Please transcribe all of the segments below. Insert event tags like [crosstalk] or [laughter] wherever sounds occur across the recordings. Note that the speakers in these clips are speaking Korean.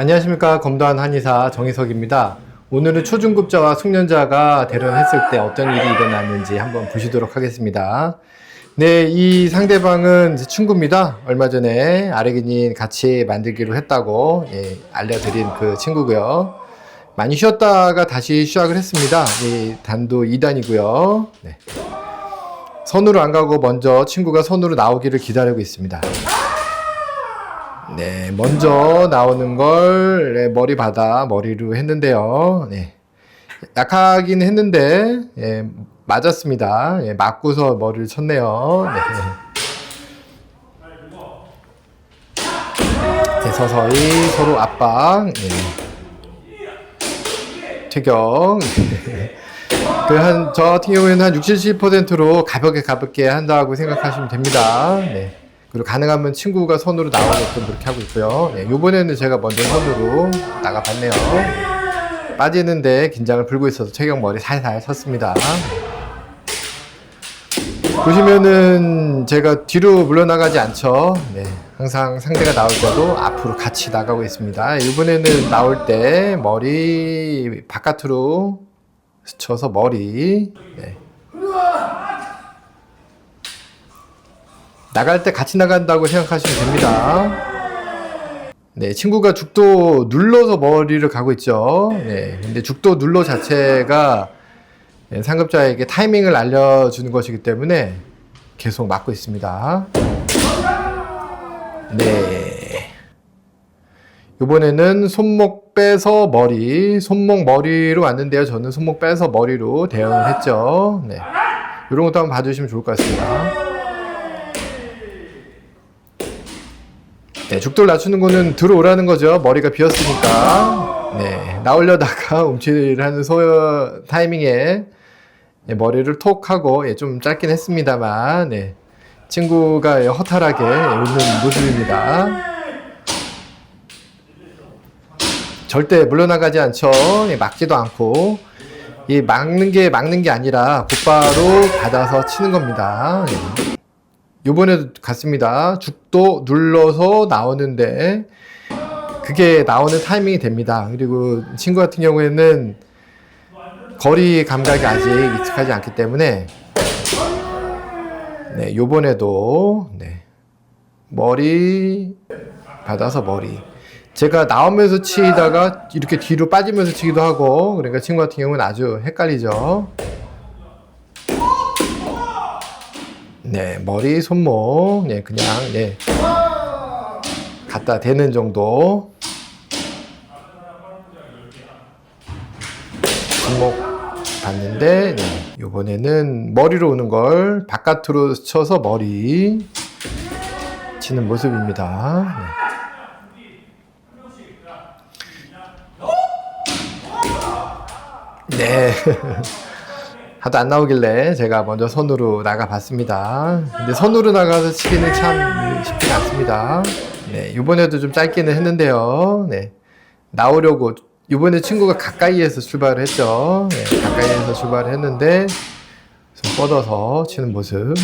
안녕하십니까 검도한 한의사 정희석입니다. 오늘은 초중급자와 숙련자가 대련했을 때 어떤 일이 일어났는지 한번 보시도록 하겠습니다. 네, 이 상대방은 친구입니다. 얼마 전에 아르기닌 같이 만들기로 했다고 예, 알려드린 그 친구고요. 많이 쉬었다가 다시 시작을 했습니다. 이 단도 2단이고요. 네. 선으로 안 가고 먼저 친구가 선으로 나오기를 기다리고 있습니다. 네, 먼저 나오는 걸 네, 머리 받아 머리로 했는데요. 네. 약하긴 했는데 예, 맞았습니다. 예, 맞고서 머리를 쳤네요. 네. 네, 서서히 서로 압박. 예. 퇴경. [laughs] 그한 저 같은 경우에는 한 60, 70%로 가볍게 가볍게 한다고 생각하시면 됩니다. 네. 그리고 가능하면 친구가 손으로 나오게끔 그렇게 하고 있고요. 네, 이번에는 제가 먼저 손으로 나가봤네요. 빠지는데 긴장을 풀고 있어서 최경 머리 살살 쳤습니다. 보시면은 제가 뒤로 물러나가지 않죠. 네, 항상 상대가 나올 때도 앞으로 같이 나가고 있습니다. 이번에는 나올 때 머리 바깥으로 스쳐서 머리. 네. 나갈 때 같이 나간다고 생각하시면 됩니다. 네, 친구가 죽도 눌러서 머리를 가고 있죠. 네, 근데 죽도 눌러 자체가 네, 상급자에게 타이밍을 알려주는 것이기 때문에 계속 맞고 있습니다. 네. 이번에는 손목 빼서 머리, 손목 머리로 왔는데요. 저는 손목 빼서 머리로 대응을 했죠. 네. 이런 것도 한번 봐주시면 좋을 것 같습니다. 네, 죽돌 낮추는 거는 들어오라는 거죠. 머리가 비었으니까. 네, 나오려다가 [laughs] 움찔 하는 소 타이밍에 네, 머리를 톡 하고 예, 좀 짧긴 했습니다만 네, 친구가 예, 허탈하게 웃는 모습입니다. 절대 물러나가지 않죠. 예, 막지도 않고 이 막는 게 막는 게 아니라 곧바로 받아서 치는 겁니다. 네. 요번에도 갔습니다. 죽도 눌러서 나오는데 그게 나오는 타이밍이 됩니다. 그리고 친구 같은 경우에는 거리 감각이 아직 익숙하지 않기 때문에 네, 요번에도 네. 머리 받아서 머리 제가 나오면서 치다가 이렇게 뒤로 빠지면서 치기도 하고 그러니까 친구 같은 경우는 아주 헷갈리죠. 네, 머리, 손목, 네, 그냥, 네, 갖다 대는 정도. 손목 봤는데, 네, 요번에는 머리로 오는 걸 바깥으로 쳐서 머리 치는 모습입니다. 네. 네. [laughs] 하도 안 나오길래 제가 먼저 손으로 나가봤습니다. 근데 손으로 나가서 치기는 참 쉽지 않습니다. 네, 이번에도 좀 짧기는 했는데요. 네, 나오려고 이번에 친구가 가까이에서 출발을 했죠. 네, 가까이에서 출발을 했는데 손 뻗어서 치는 모습.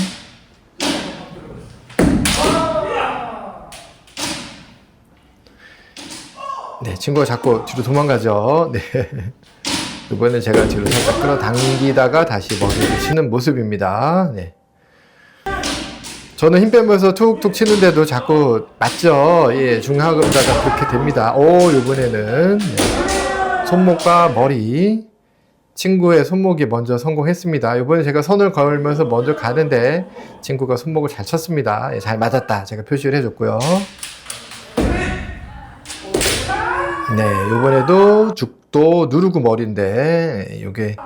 네, 친구가 자꾸 뒤로 도망가죠. 네. 이번에 제가 뒤로 살짝 끌어당기다가 다시 머리를 치는 모습입니다. 네. 저는 힘 빼면서 툭툭 치는데도 자꾸 맞죠? 예, 중하급자가 그렇게 됩니다. 오, 이번에는 네. 손목과 머리. 친구의 손목이 먼저 성공했습니다. 이번에 제가 선을 걸면서 먼저 가는데 친구가 손목을 잘 쳤습니다. 예, 잘 맞았다. 제가 표시를 해줬고요. 네, 이번에도 죽도 누르고 머리인데 이게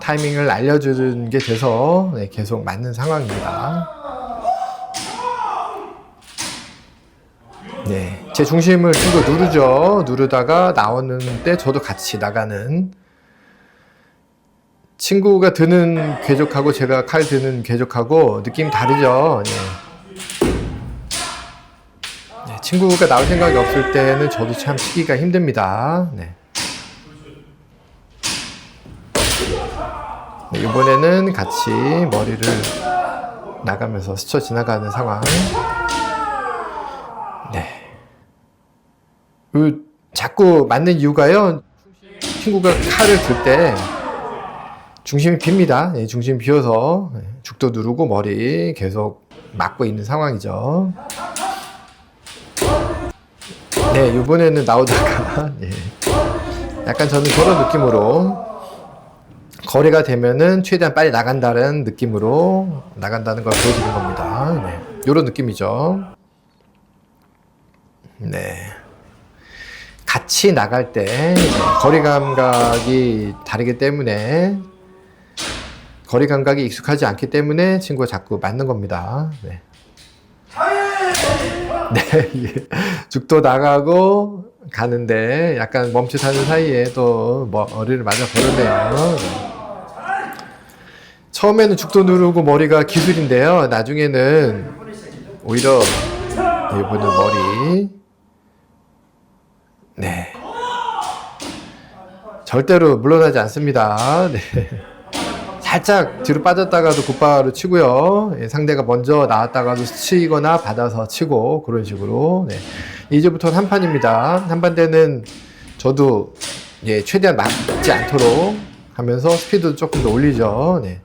타이밍을 알려주는 게 돼서 네, 계속 맞는 상황입니다. 네, 제 중심을 친구 누르죠. 누르다가 나오는데 저도 같이 나가는 친구가 드는 궤적하고 제가 칼 드는 궤적하고 느낌 다르죠. 네. 네, 친구가 나올 생각이 없을 때는 저도 참 치기가 힘듭니다. 네. 네, 이번에는 같이 머리를 나가면서 스쳐 지나가는 상황. 네. 그 자꾸 맞는 이유가요. 친구가 칼을 들 때 중심이 빕니다. 예, 중심이 비어서 예, 죽도 누르고 머리 계속 맞고 있는 상황이죠. 네, 이번에는 나오다가 [laughs] 예, 약간 저는 그런 느낌으로 거리가 되면은 최대한 빨리 나간다는 느낌으로 나간다는 걸 보여주는 겁니다. 네, 이런 느낌이죠. 네. 같이 나갈 때 거리 감각이 다르기 때문에 거리 감각이 익숙하지 않기 때문에 친구가 자꾸 맞는 겁니다. 네. 네, 죽도 나가고 가는데 약간 멈칫하는 사이에 또 머리를 맞아 버렸네요. 네. 처음에는 죽도 누르고 머리가 기술인데요. 나중에는 오히려 이분은 머리 네. 절대로 물러나지 않습니다. 네. 살짝 뒤로 빠졌다가도 곧바로 치고요. 예, 상대가 먼저 나왔다가도 치거나 받아서 치고 그런 식으로. 네. 이제부터는 한 판입니다. 한 판 때는 저도 예, 최대한 맞지 않도록 하면서 스피드 조금 더 올리죠. 네.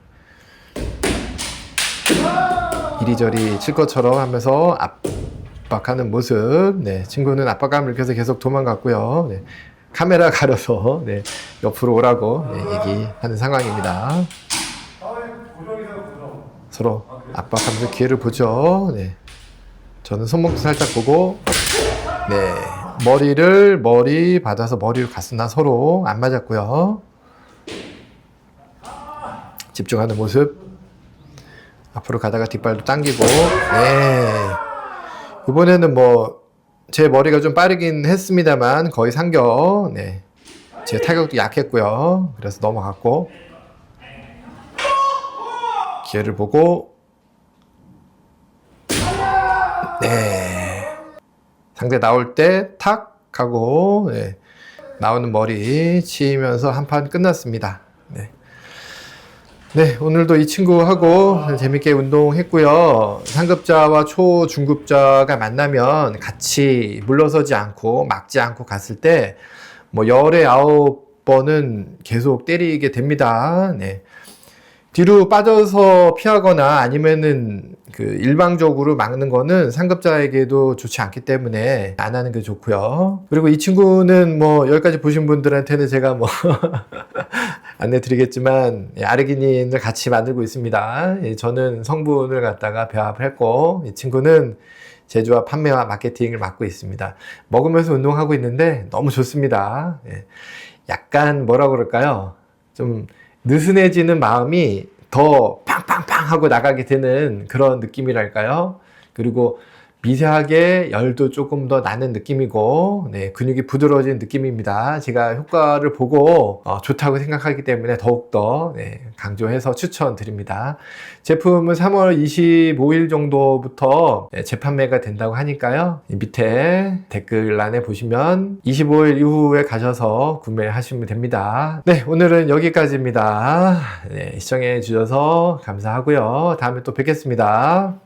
이리저리 칠 것처럼 하면서 압박하는 모습. 네, 친구는 압박감을 느껴서 계속 도망갔고요. 네, 카메라 가려서 네, 옆으로 오라고 네, 얘기하는 상황입니다. 서로 압박하면서 기회를 보죠. 네, 저는 손목도 살짝 보고 네, 머리를 머리 받아서 머리를 갔으나 서로 안 맞았고요. 집중하는 모습. 앞으로 가다가 뒷발도 당기고, 네. 이번에는 뭐, 제 머리가 좀 빠르긴 했습니다만, 거의 상겨, 네. 제 타격도 약했고요. 그래서 넘어갔고, 기회를 보고, 네. 상대 나올 때, 탁! 하고, 네. 나오는 머리 치면서 한 판 끝났습니다. 네. 네, 오늘도 이 친구하고 재밌게 운동했고요. 상급자와 초, 중급자가 만나면 같이 물러서지 않고 막지 않고 갔을 때 뭐 열에 아홉 번은 계속 때리게 됩니다. 네. 뒤로 빠져서 피하거나 아니면은 그 일방적으로 막는 거는 상급자에게도 좋지 않기 때문에 안 하는 게 좋고요. 그리고 이 친구는 뭐 여기까지 보신 분들한테는 제가 뭐 [laughs] 안내 드리겠지만 예, 아르기닌을 같이 만들고 있습니다. 예, 저는 성분을 갖다가 배합을 했고 이 친구는 제조와 판매와 마케팅을 맡고 있습니다. 먹으면서 운동하고 있는데 너무 좋습니다. 예, 약간 뭐라 그럴까요? 좀 느슨해지는 마음이 더 팡팡팡 하고 나가게 되는 그런 느낌이랄까요? 그리고 미세하게 열도 조금 더 나는 느낌이고 네, 근육이 부드러워진 느낌입니다. 제가 효과를 보고 어, 좋다고 생각하기 때문에 더욱더 네, 강조해서 추천드립니다. 제품은 3월 25일 정도부터 네, 재판매가 된다고 하니까요. 이 밑에 댓글란에 보시면 25일 이후에 가셔서 구매하시면 됩니다. 네, 오늘은 여기까지입니다. 네, 시청해 주셔서 감사하고요. 다음에 또 뵙겠습니다.